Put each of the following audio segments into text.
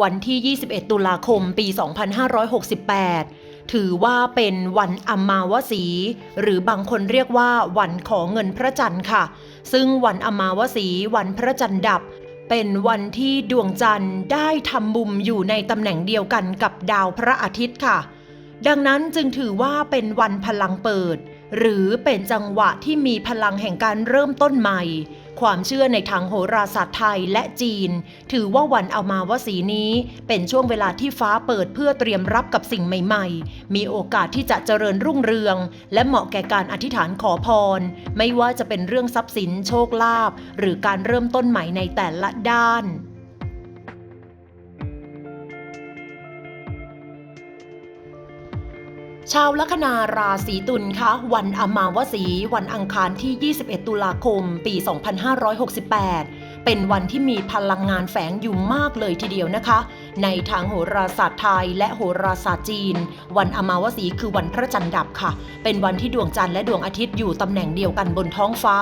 วันที่ 21 ตุลาคม ปี 2568 ถือว่าเป็นวันอมาวสี หรือบางคนเรียกว่าวันของเงินพระจันทร์ค่ะ ซึ่งวันอมาวสี วันพระจันทร์ดับ เป็นวันที่ดวงจันทร์ได้ทำมุมอยู่ในตำแหน่งเดียวกันกับดาวพระอาทิตย์ค่ะ ดังนั้นจึงถือว่าเป็นวันพลังเปิด หรือเป็นจังหวะที่มีพลังแห่งการเริ่มต้นใหม่ ความเชื่อในทางโหราศาสตร์ไทยและจีน ถือว่าวันเอามาวสีนี้ เป็นช่วงเวลาที่ฟ้าเปิดเพื่อเตรียมรับกับสิ่งใหม่ๆ มีโอกาสที่จะเจริญรุ่งเรือง และเหมาะแก่การอธิษฐานขอพร ไม่ว่าจะเป็นเรื่องทรัพย์สินโชคลาภหรือการเริ่มต้นใหม่ในแต่ละด้าน ชาวลัคนาราศีตุลคะวันอมาวสี วันอังคารที่ 21 ตุลาคม ปี 2568 เป็นวันที่มีพลังงานแฝงอยู่มากเลยทีเดียวนะคะในทางโหราศาสตร์ไทยและโหราศาสตร์จีน วันอมาวสีคือวันพระจันทร์ดับค่ะ เป็นวันที่ดวงจันทร์และดวงอาทิตย์อยู่ตำแหน่งเดียวกันบนท้องฟ้า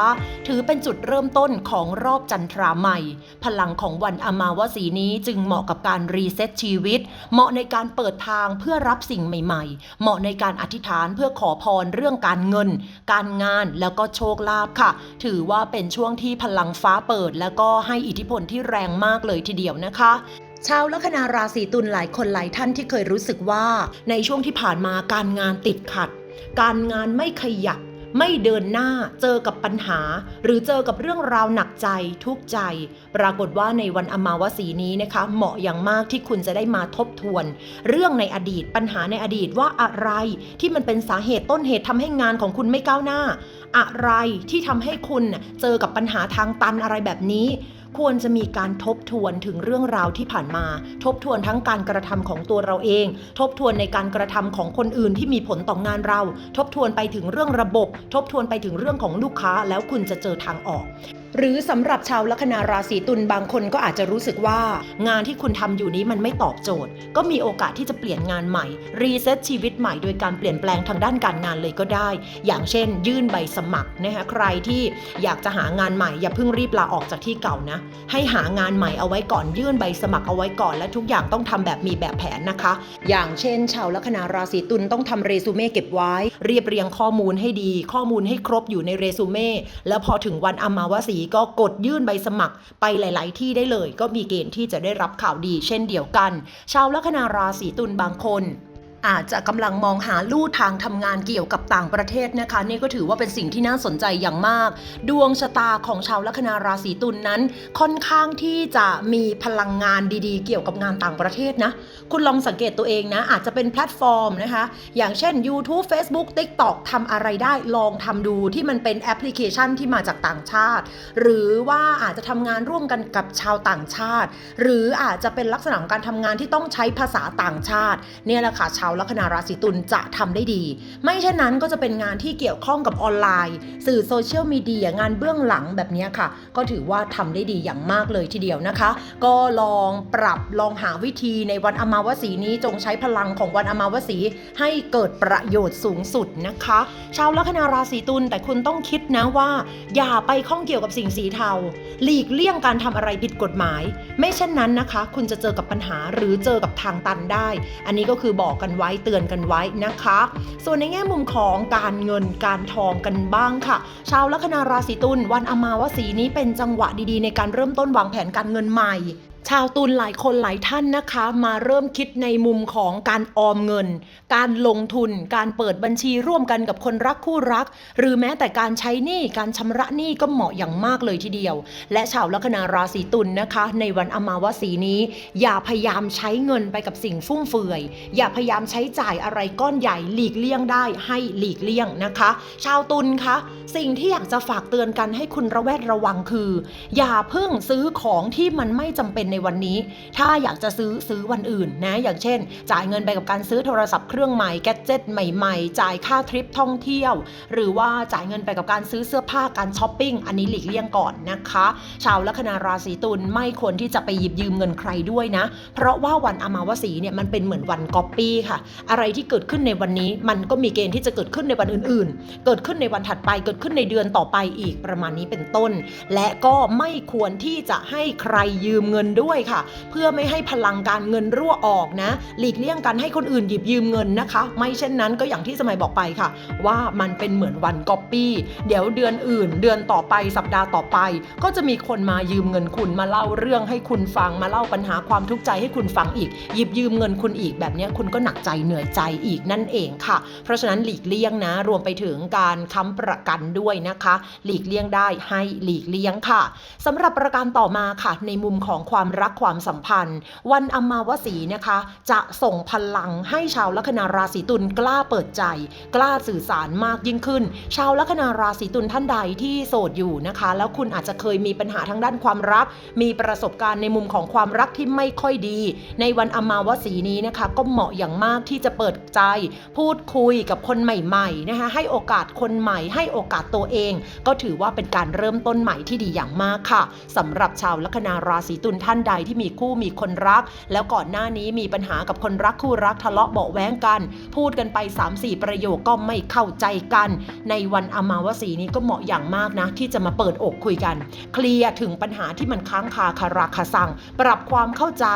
ถือเป็นจุดเริ่มต้นของรอบจันทราใหม่ พลังของวันอมาวสีนี้จึงเหมาะกับการรีเซ็ตชีวิต เหมาะในการเปิดทางเพื่อรับสิ่งใหม่ ๆ เหมาะในการอธิษฐานเพื่อขอพรเรื่องการเงิน การงานแล้วก็โชคลาภค่ะ ถือว่าเป็นช่วงที่พลังฟ้าเปิด แล้วก็ให้อิทธิพลที่แรงมากเลยทีเดียวนะคะ ชาวลัคนาราศีตุลหลายคนหลายท่านที่เคยรู้สึกว่า ในช่วงที่ผ่านมาการงานติดขัด การงานไม่ขยับ ไม่เดินหน้าเจอกับปัญหา หรือเจอกับเรื่องราวหนักใจทุกข์ใจ ปรากฏว่าในวันอมาวสีนี้นะคะ เหมาะอย่างมากที่คุณจะได้มาทบทวน เรื่องในอดีตปัญหาในอดีตว่าอะไรที่มันเป็นสาเหตุต้นเหตุทำให้งานของคุณไม่ก้าวหน้า อะไรที่ทำให้คุณเจอกับปัญหาทางตันอะไรแบบนี้ ควรจะมีการทบทวนถึงเรื่องราวที่ผ่านมา ทบทวนทั้งการกระทำของตัวเราเอง ทบทวนในการกระทำของคนอื่นที่มีผลต่องานเรา ทบทวนไปถึงเรื่องระบบ ทบทวนไปถึงเรื่องของลูกค้า แล้วคุณจะเจอทางออกหรือสำหรับชาวลัคนาราศีตุลบางคนก็อาจจะรู้สึกว่า งานที่คุณทำอยู่นี้มันไม่ตอบโจทย์ ก็มีโอกาสที่จะเปลี่ยนงานใหม่ รีเซ็ตชีวิตใหม่โดยการเปลี่ยนแปลงทางด้านการงานเลยก็ได้ อย่างเช่น ยื่นใบสมัครนะคะใครที่อยากจะหางานใหม่อย่าเพิ่งรีบลาออกจากที่เก่านะให้หางานใหม่เอาไว้ก่อนยื่นใบสมัครเอาไว้ก่อน และทุกอย่างต้องทำแบบมีแบบแผนนะคะ อย่างเช่น ชาวลัคนาราศีตุลต้องทำเรซูเม่เก็บไว้ เรียบเรียงข้อมูลให้ดี ข้อมูลให้ครบอยู่ในเรซูเม่แล้วพอถึงวันอมาวสีก็กดยื่นใบสมัครไปหลาย ๆ ที่ได้เลย ก็มีเกณฑ์ที่จะได้รับข่าวดี เช่นเดียวกัน ชาวลัคนาราศีตุลบางคน อาจจะกำลังมองหาลู่ทางทำงานเกี่ยวกับต่างประเทศนะคะ นี่ก็ถือว่าเป็นสิ่งที่น่าสนใจอย่างมาก ดวงชะตาของชาวลัคนาราศีตุลนนั้น ค่อนข้างที่จะมีพลังงานดีๆ เกี่ยวกับงานต่างประเทศนะ คุณลองสังเกตตัวเองนะ อาจจะเป็นแพลตฟอร์มนะคะ อย่างเช่น YouTube Facebook TikTok ทำอะไรได้ลองทำดูที่มันเป็นแอปพลิเคชันที่มาจากต่างชาติ หรือว่าอาจจะทำงานร่วมกันกับชาวต่างชาติ หรืออาจจะเป็นลักษณะของการทำงานที่ต้องใช้ภาษาต่างชาติเนี่ยแหละค่ะชาวาวลัคนาราศีตุลจะทำได้ดี ไม่เช่นนั้นก็จะเป็นงานที่เกี่ยวข้องกับออนไลน์ สื่อโซเชียลมีเดียงานเบื้องหลังแบบนี้ค่ะ ก็ถือว่าทำได้ดีอย่างมากเลยทีเดียวนะคะ ก็ลองปรับลองหาวิธีในวันอมาวสีนี้จงใช้พลังของวันอมาวสีให้เกิดประโยชน์สูงสุดนะคะ ชาวลัคนาราศีตุลแต่คุณต้องคิดนะว่า อย่าไปข้องเกี่ยวกับสิ่งสีเทา หลีกเลี่ยงการทำอะไรผิดกฎหมาย ไม่เช่นนั้นนะคะ คุณจะเจอกับปัญหาหรือเจอกับทางตันได้ อันนี้ก็คือบอกกันไว้เตือนกันไว้นะคะ ส่วนในแง่มุมของการเงินการทองกันบ้างค่ะ ชาวลัคนาราศีตุลวันอมาวสีนี้เป็นจังหวะดีๆ ในการเริ่มต้นวางแผนการเงินใหม่ ชาวตุลหลายคนหลายท่านนะคะ มาเริ่มคิดในมุมของการออมเงิน การลงทุน การเปิดบัญชีร่วมกันกับคนรักคู่รัก หรือแม้แต่การใช้หนี้การชำระหนี้ก็เหมาะอย่างมากเลยทีเดียว และชาวลัคนาราศีตุลนะคะ ในวันอมาวสีนี้ อย่าพยายามใช้เงินไปกับสิ่งฟุ่มเฟือย อย่าพยายามใช้จ่ายอะไรก้อนใหญ่หลีกเลี่ยงได้ให้หลีกเลี่ยงนะคะ ชาวตุลคะสิ่งที่อยากจะฝากเตือนกันให้คุณระแวดระวังคือ อย่าเพิ่งซื้อของที่มันไม่จำเป็นในวันนี้ ถ้าอยากจะซื้อซื้อวันอื่นนะอย่างเช่น จ่ายเงินไปกับการซื้อโทรศัพท์เครื่องใหม่แกจ็ตใหม่ๆ จ่ายค่าทริปท่องเที่ยว หรือว่าจ่ายเงินไปกับการซื้อเสื้อผ้าการช้อปปิ้งอันนี้หลีกเลี่ยงก่อนนะคะ ชาวลัคนาราศีตุลไม่ควรที่จะไปหยิบยืมเงินใครด้วยนะ เพราะว่าวันอมาวสีเนี่ยมันเป็นเหมือนวันก๊อปปี้ค่ะ อะไรที่เกิดขึ้นในวันนี้มันก็มีเกณฑ์ที่จะเกิดขึ้นในวันอื่นๆ เกิดขึ้นในวันถัดไปเกิดขึ้นในเดือนต่อไปอีกประมาณนี้เป็นต้น และก็ไม่ควรที่จะให้ใครยืมเงินด้วยค่ะ เพื่อไม่ให้พลังการเงินรั่วออกนะ หลีกเลี่ยงการให้คนอื่นหยิบยืมเงินนะคะ ไม่เช่นนั้นก็อย่างที่สมัยบอกไปค่ะ ว่ามันเป็นเหมือนวันก๊อปปี้เดี๋ยวเดือนอื่น เดือนต่อไปสัปดาห์ต่อไป ก็จะมีคนมายืมเงินคุณมาเล่าเรื่องให้คุณฟังมาเล่าปัญหาความทุกข์ใจให้คุณฟังอีก หยิบยืมเงินคุณอีกแบบนี้คุณก็หนักใจเหนื่อยใจอีกนั่นเองค่ะ เพราะฉะนั้นหลีกเลี่ยงนะ รวมไปถึงการค้ำประกันด้วยนะคะ หลีกเลี่ยงได้ให้หลีกเลี่ยงค่ะสำหรับประการต่อมาค่ะ ในมุมของความรักความสัมพันธ์ วันอมาวสีนะคะ จะส่งพลังให้ชาวลัคนาราศีตุลกล้าเปิดใจ กล้าสื่อสารมากยิ่งขึ้น ชาวลัคนาราศีตุลท่านใดที่โสดอยู่นะคะ แล้วคุณอาจจะเคยมีปัญหาทางด้านความรัก มีประสบการณ์ในมุมของความรักที่ไม่ค่อยดี ในวันอมาวสีนี้นะคะ ก็เหมาะอย่างมากที่จะเปิดใจ พูดคุยกับคนใหม่ๆนะคะให้โอกาสคนใหม่ ให้โอกาสตัวเอง ก็ถือว่าเป็นการเริ่มต้นใหม่ที่ดีอย่างมากค่ะสำหรับชาวลัคนาราศีตุลท่านใดที่มีคู่มีคนรัก แล้วก่อนหน้านี้มีปัญหากับคนรักคู่รักทะเลาะเบาแว้งกัน พูดกันไป 3-4 ประโยคก็ไม่เข้าใจกัน ในวันอมาวสีนี้ก็เหมาะอย่างมากนะ ที่จะมาเปิดอกคุยกัน เคลียร์ถึงปัญหาที่มันค้างคาคาราคาซัง ปรับความเข้าใจ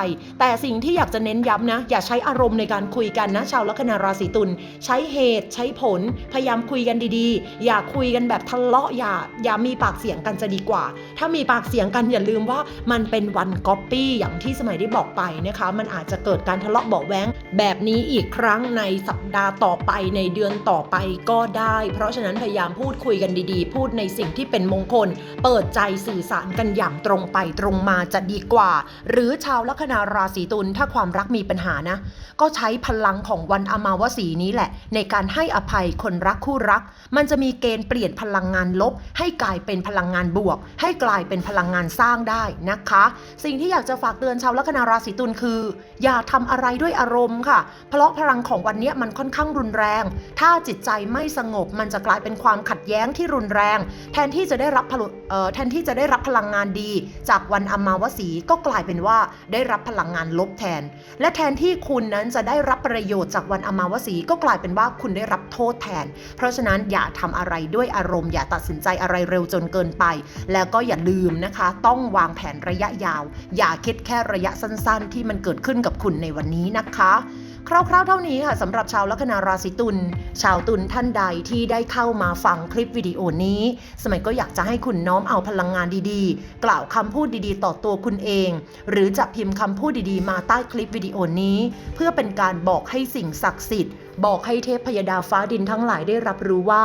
แต่สิ่งที่อยากจะเน้นย้ำนะ อย่าใช้อารมณ์ในการคุยกันนะ ชาวลัคนาราศีตุลใช้เหตุใช้ผล พยายามคุยกันดีๆ อย่าคุยกันแบบทะเลาะอย่าอย่ามีปากเสียงกันจะดีกว่า ถ้ามีปากเสียงกันอย่าลืมว่ามันเป็นวันก๊อปปี้อย่างที่สมัยได้บอกไปนะคะ มันอาจจะเกิดการทะเลาะเบาแว้งแบบนี้อีกครั้งในสัปดาห์ต่อไปในเดือนต่อไปก็ได้ เพราะฉะนั้นพยายามพูดคุยกันดีๆ พูดในสิ่งที่เป็นมงคล เปิดใจสื่อสารกันอย่างตรงไปตรงมาจะดีกว่า หรือชาวลัคนาราศีตุลถ้าความรักมีปัญหานะ ก็ใช้พลังของวันอมาวสีนี้แหละ ในการให้อภัยคนรักคู่รัก มันจะมีเกณฑ์เปลี่ยนพลังงานลบ ให้กลายเป็นพลังงานบวก ให้กลายเป็นพลังงานสร้างได้นะคะ สิ่งที่ที่อยากจะฝากเตือนชาวลัคนาราศีตุลคือ อย่าทำอะไรด้วยอารมณ์ค่ะ เพราะพลังของวันนี้มันค่อนข้างรุนแรง ถ้าจิตใจไม่สงบมันจะกลายเป็นความขัดแย้งที่รุนแรง แทนที่จะได้รับพลุเออแทนที่จะได้รับพลังงานดี จากวันอมาวสีก็กลายเป็นว่าได้รับพลังงานลบแทน และแทนที่คุณนั้นจะได้รับประโยชน์จากวันอมาวสีก็กลายเป็นว่าคุณได้รับโทษแทน เพราะฉะนั้นอย่าทำอะไรด้วยอารมณ์ อย่าตัดสินใจอะไรเร็วจนเกินไป แล้วก็อย่าลืมนะคะ ต้องวางแผนระยะยาวอย่าคิดแค่ระยะสั้นๆ ที่มันเกิดขึ้นกับคุณในวันนี้นะคะคร่าวๆ เท่านี้ค่ะสำหรับชาวลัคนาราศีตุล ชาวตุลท่านใดที่ได้เข้ามาฟังคลิปวิดีโอนี้ สมัยก็อยากจะให้คุณน้อมเอาพลังงานดีๆ กล่าวคำพูดดีๆ ต่อตัวคุณเอง หรือจะพิมพ์คำพูดดีๆ มาใต้คลิปวิดีโอนี้ เพื่อเป็นการบอกให้สิ่งศักดิ์สิทธิ์ บอกให้เทพพยดาฟ้าดินทั้งหลายได้รับรู้ว่า